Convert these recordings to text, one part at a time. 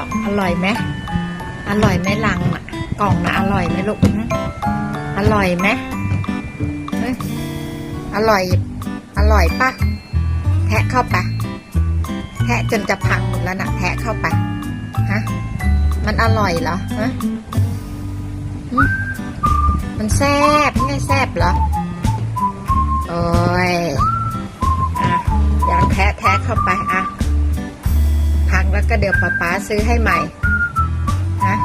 อกอร่อยไหมอร่อยไหมลังน่ะ กล่องนะอร่อยไหมลูกอร่อยไหมอร่อย อร่อยปะแทะเข้าไปแทะจนจะพังหมดแล้วนะแทะเข้าไปฮะมันอร่อยเหรอฮะมันแซบไม่แซบเหรอโอ้ยอะยางแทะแทะเข้าไปอะ ก็เดี๋ยวป๊าป๊าซื้อให้ใหม่ฮะ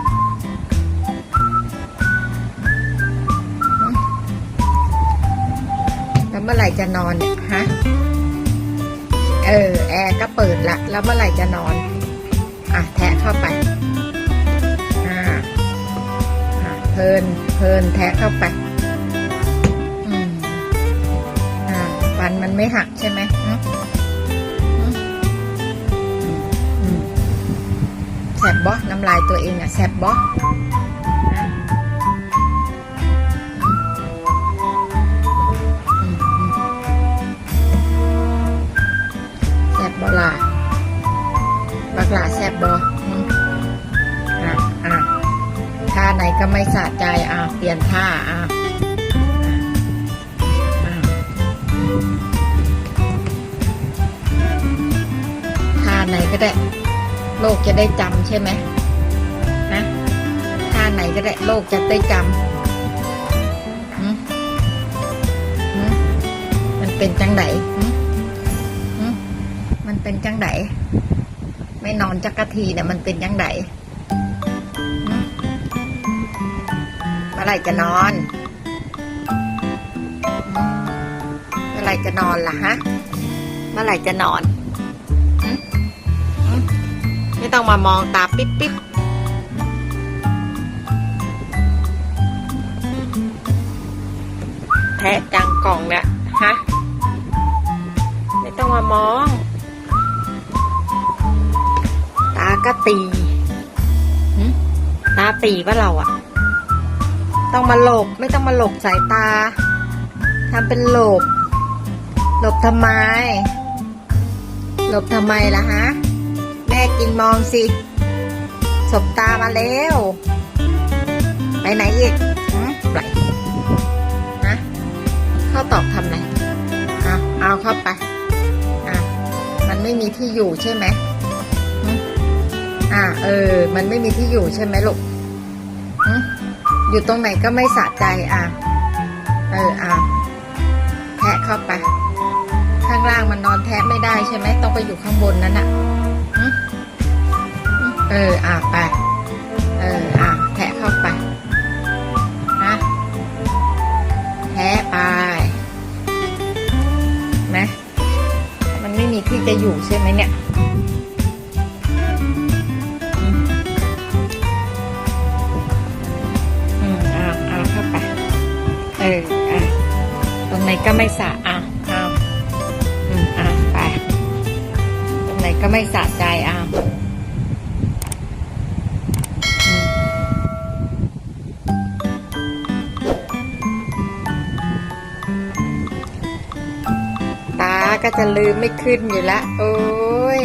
แล้วเมื่อไหร่จะนอนเนี่ยฮะเออแอร์ก็เปิดละแล้วเมื่อไหร่จะนอน อะแทะเข้าไปอ่าเพลินเพลินแทะเข้าไปอืมอ่าฟันมันไม่หักใช่ไหมหึหึ บบ่น้ำลายตัวเองอะแสบบอแสบบ่ล่ะบักหลาแสบบอืมอะอะท่าไหนก็ไม่สะใจอะเปลี่ยนท่าอะอะท่าไหนก็ได้ โลกจะได้จำใช่ไหมนะท่าไหนก็ได้โลกจะได้จำมันเป็นจังไหนมันเป็นจังไหนไม่นอนจักกะทีเนี่ยมันเป็นจังไหนเมื่อไรจะนอนเมื่อไรจะนอนล่ะฮะเมื่อไรจะนอน ไม่ต้องมามองตาปิ๊บปิ๊บแทะจังกล่องเนี่ยฮะ ไม่ต้องมามอง ตาก็ตีตาตีว่าเราอะต้องมาหลบ ไม่ต้องมาหลบสายตาทำเป็นหลบ หลบทำไม หลบทำไมล่ะฮะ กินมองสิ สบตามาแล้ว ไปไหนอีกไปฮะเข้าตอกทำไรเอาเอาเข้าไปอะมันไม่มีที่อยู่ใช่ไหมอะเออ มันไม่มีที่อยู่ใช่ไหมลูกอยู่ตรงไหนก็ไม่สะใจอะเอออะแทะเข้าไป ข้างล่างมันนอนแทะไม่ได้ใช่ไหมต้องไปอยู่ข้างบนนั้นอะ เออ อะ ไป เออ อะ แทะเข้าไปฮะแทะไป นะ มันไม่มีที่จะอยู่ใช่ไหมเนี่ยอืมอืมอ่าเอาเข้าไปเอออะตรงไหนก็ไม่สะอะเอาอืมอะไป ตรงไหนก็ไม่สะใจอะอื ก็จะลืมไม่ขึ้นอยู่ละ โอ้ย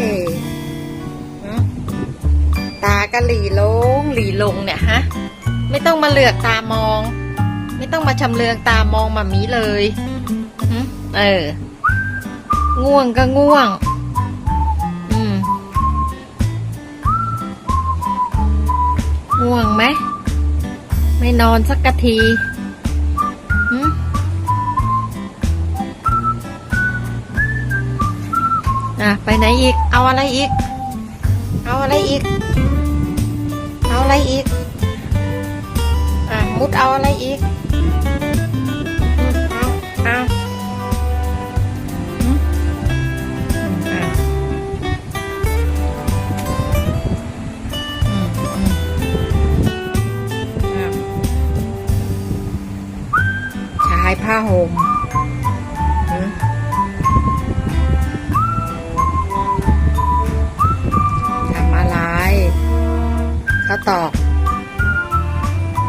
ตาก็หลีลงหลีลงเนี่ยฮะ ไม่ต้องมาเหลือกตามอง ไม่ต้องมาชำเลืองตามองมามีเลยเออ ง่วงก็ง่วง อืม ง่วงไหม ไม่นอนสักกะที อะไปไหนอีก เอาอะไรอีก เอาอะไรอีก เอาอะไรอีก อะมุดเอาอะไรอีกอืมเอาเอาอืมอืมอืมอืมอะชายผ้าห่ม ตอก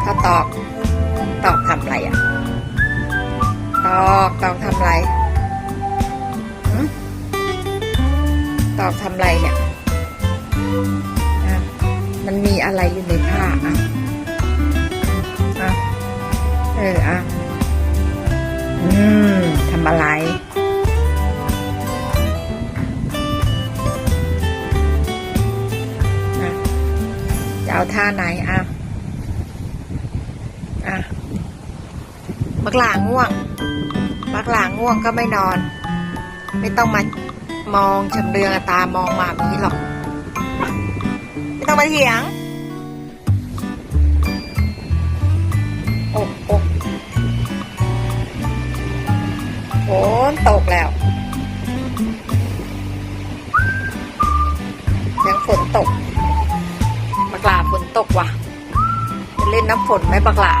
ถ้าตอก ตอกทำอะไรอะ ตอกตอกทำอะไรตอกทำอะไรเนี่ยอะมันมีอะไรอยู่ในผ้าอะอะเอออะอืมทำอะไร เอาท่าไหนอะ อะบักหลาง่วงบักหลาง่วงก็ไม่นอน ไม่ต้องมามองชำเลืองตามองมามีหรอก ไม่ต้องมาเถียงโอ้โอ้ฝนตกแล้วยังฝนตก น้ำฝนไม่ปักหลา